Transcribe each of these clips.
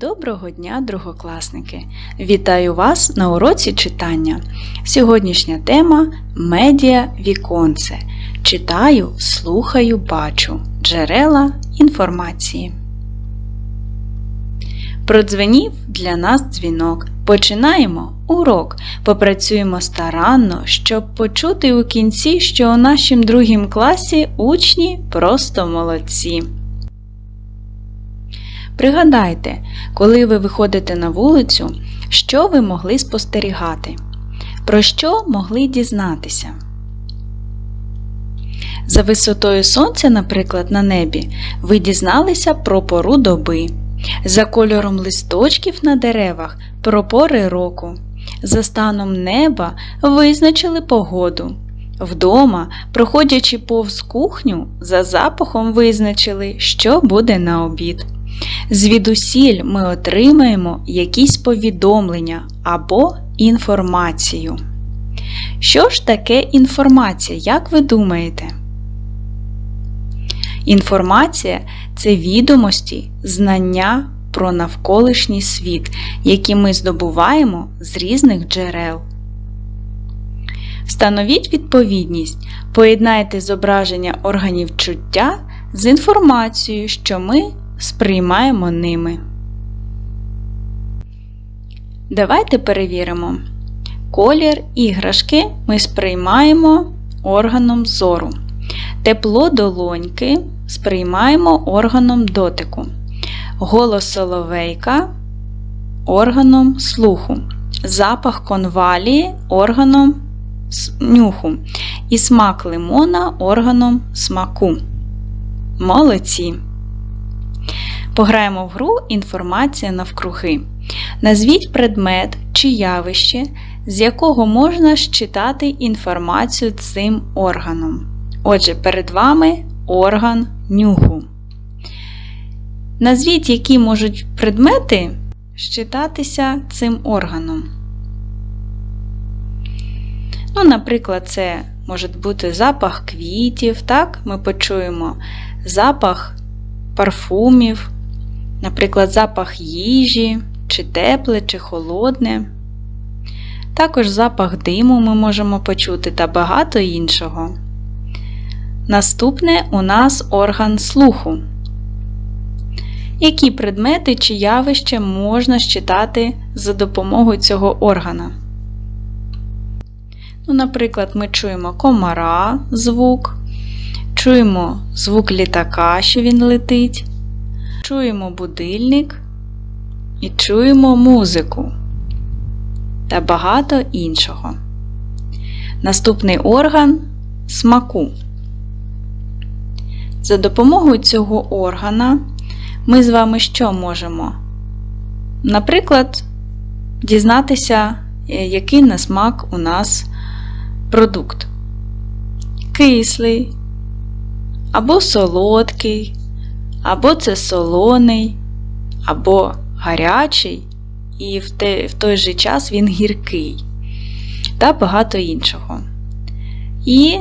Доброго дня, другокласники! Вітаю вас на уроці читання. Сьогоднішня тема Медіа віконце. Читаю, слухаю, бачу. Джерела інформації. Продзвенів для нас дзвінок. Починаємо урок. Попрацюємо старанно, щоб почути у кінці, що у нашім другім класі учні просто молодці. Пригадайте, коли ви виходите на вулицю, що ви могли спостерігати? Про що могли дізнатися? За висотою сонця, наприклад, на небі, ви дізналися про пору доби, за кольором листочків на деревах про пори року, за станом неба визначили погоду. Вдома, проходячи повз кухню, за запахом визначили, що буде на обід. Звідусіль ми отримаємо якісь повідомлення або інформацію. Що ж таке інформація, як ви думаєте? Інформація це відомості, знання про навколишній світ, які ми здобуваємо з різних джерел. Встановіть відповідність, поєднайте зображення органів чуття з інформацією, що ми сприймаємо ними. Давайте перевіримо. Колір іграшки ми сприймаємо органом зору. Тепло долоньки сприймаємо органом дотику. Голос соловейка органом слуху. Запах конвалії органом нюху. І смак лимона органом смаку. Молодці! Пограємо в гру інформація навкруги. Назвіть предмет чи явище, з якого можна считати інформацію цим органом. Отже, перед вами орган нюху. Назвіть, які можуть предмети считатися цим органом. Ну, Наприклад, це може бути запах квітів, так? ми почуємо запах парфумів, наприклад, запах їжі, чи тепле, чи холодне. Також запах диму ми можемо почути та багато іншого. Наступне у нас орган слуху. Які предмети чи явища можна считати за допомогою цього органа? Ну, Наприклад, ми чуємо комара звук, чуємо звук літака, що він летить, чуємо будильник і чуємо музику та багато іншого. Наступний орган смаку. За допомогою цього органа ми з вами що можемо? Наприклад, дізнатися, який на смак у нас продукт. Кислий, або солодкий, або це солоний, або гарячий, і в, те, в той же час він гіркий та багато іншого. І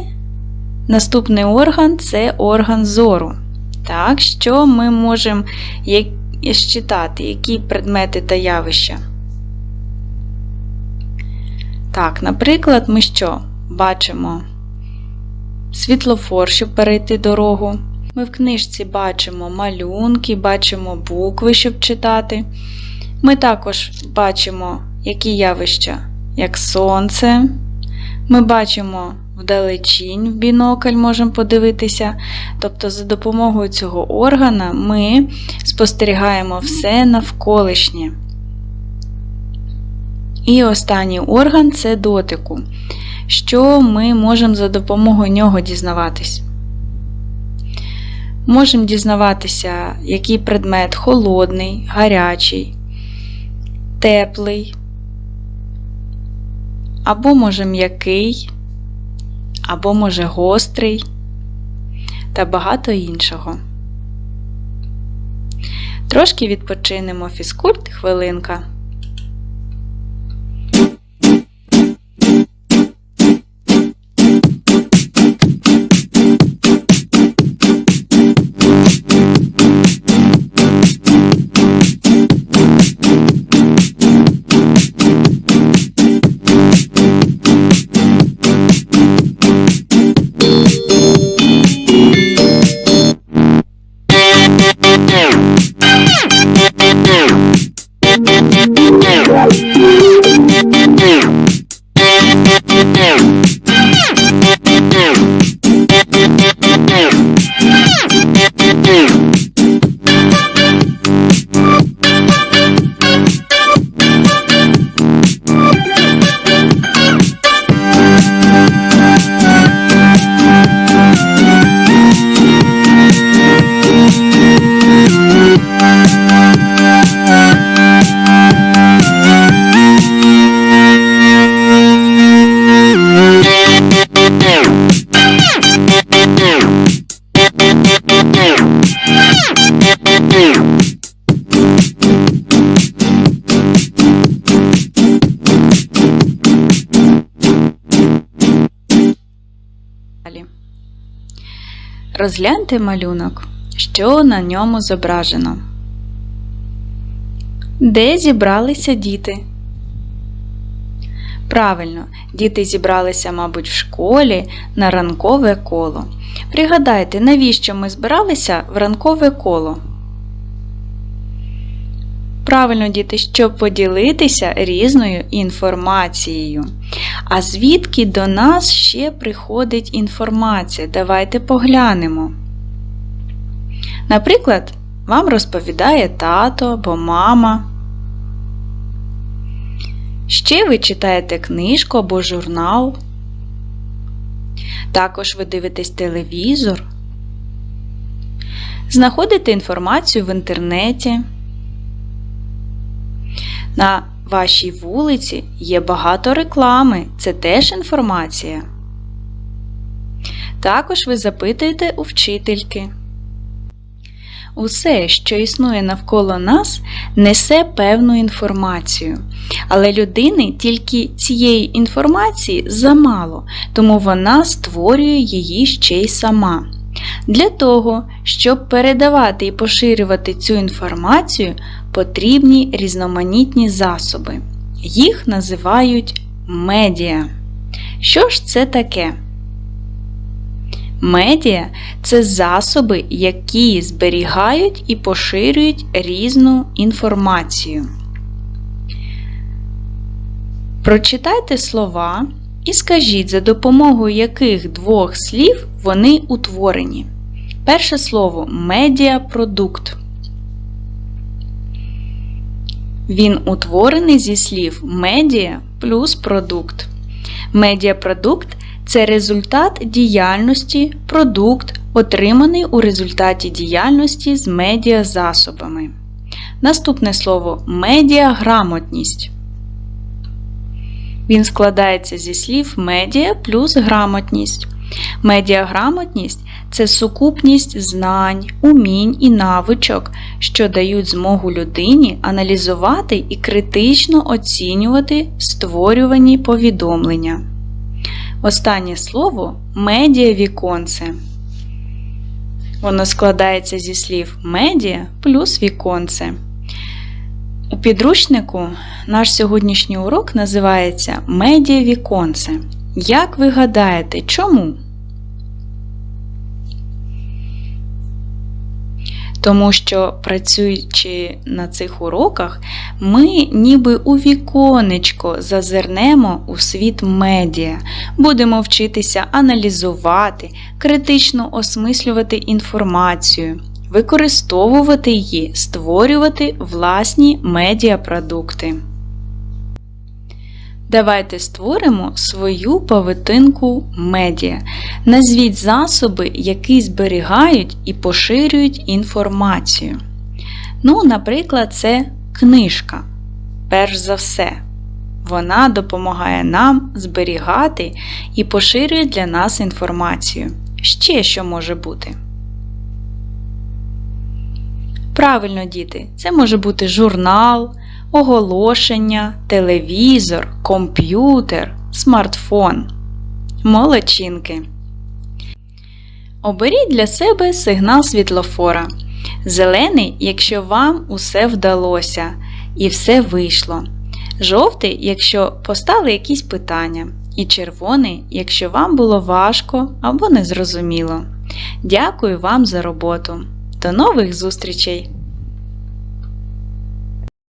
наступний орган це орган зору. Так, що ми можемо считати, які предмети та явища? Так, наприклад, ми що? Бачимо світлофор, щоб перейти дорогу. Ми в книжці бачимо малюнки, бачимо букви, щоб читати. Ми також бачимо, які явища, як сонце. Ми бачимо вдалечінь в бінокль можемо подивитися. Тобто, за допомогою цього органа ми спостерігаємо все навколишнє. І останній орган це дотику. Що ми можемо за допомогою нього дізнаватись? Можемо дізнаватися, який предмет холодний, гарячий, теплий, або може м'який, або може гострий та багато іншого. Трошки відпочинемо фізкульт хвилинка. Розгляньте малюнок, що на ньому зображено. Де зібралися діти? Правильно, діти зібралися, мабуть, в школі на ранкове коло. Пригадайте, навіщо ми збиралися в ранкове коло? Правильно, діти, щоб поділитися різною інформацією. А звідки до нас ще приходить інформація? Давайте поглянемо. Наприклад, вам розповідає тато або мама. Ще ви читаєте книжку або журнал. Також ви дивитесь телевізор. Знаходите інформацію в інтернеті. На вашій вулиці є багато реклами, це теж інформація. Також ви запитуєте у вчительки. Усе, що існує навколо нас, несе певну інформацію. Але людини тільки цієї інформації замало, тому вона створює її ще й сама. Для того, щоб передавати і поширювати цю інформацію, потрібні різноманітні засоби. Їх називають медіа. Що ж це таке? Медіа це засоби, які зберігають і поширюють різну інформацію. Прочитайте слова і скажіть, за допомогою яких двох слів вони утворені. Перше слово медіапродукт. Він утворений зі слів медіа плюс продукт. Медіапродукт це результат діяльності, продукт, отриманий у результаті діяльності з медіазасобами. Наступне слово медіаграмотність. Він складається зі слів медіа плюс грамотність. Медіаграмотність це сукупність знань, умінь і навичок, що дають змогу людині аналізувати і критично оцінювати створювані повідомлення. Останнє слово медіавіконце. Воно складається зі слів медіа плюс віконце. У підручнику наш сьогоднішній урок називається медіавіконце. Як ви гадаєте, чому? Тому що, працюючи на цих уроках, ми ніби у віконечко зазирнемо у світ медіа, будемо вчитися аналізувати, критично осмислювати інформацію, використовувати її, створювати власні медіапродукти. Давайте створимо свою павитинку медіа. Назвіть засоби, які зберігають і поширюють інформацію. Ну, наприклад, це книжка. Перш за все, вона допомагає нам зберігати і поширює для нас інформацію. Ще що може бути? Правильно, діти, це може бути журнал оголошення, телевізор, комп'ютер, смартфон. Молодчинки. Оберіть для себе сигнал світлофора. Зелений, якщо вам усе вдалося і все вийшло. Жовтий, якщо постали якісь питання. І червоний, якщо вам було важко або незрозуміло. Дякую вам за роботу. До нових зустрічей!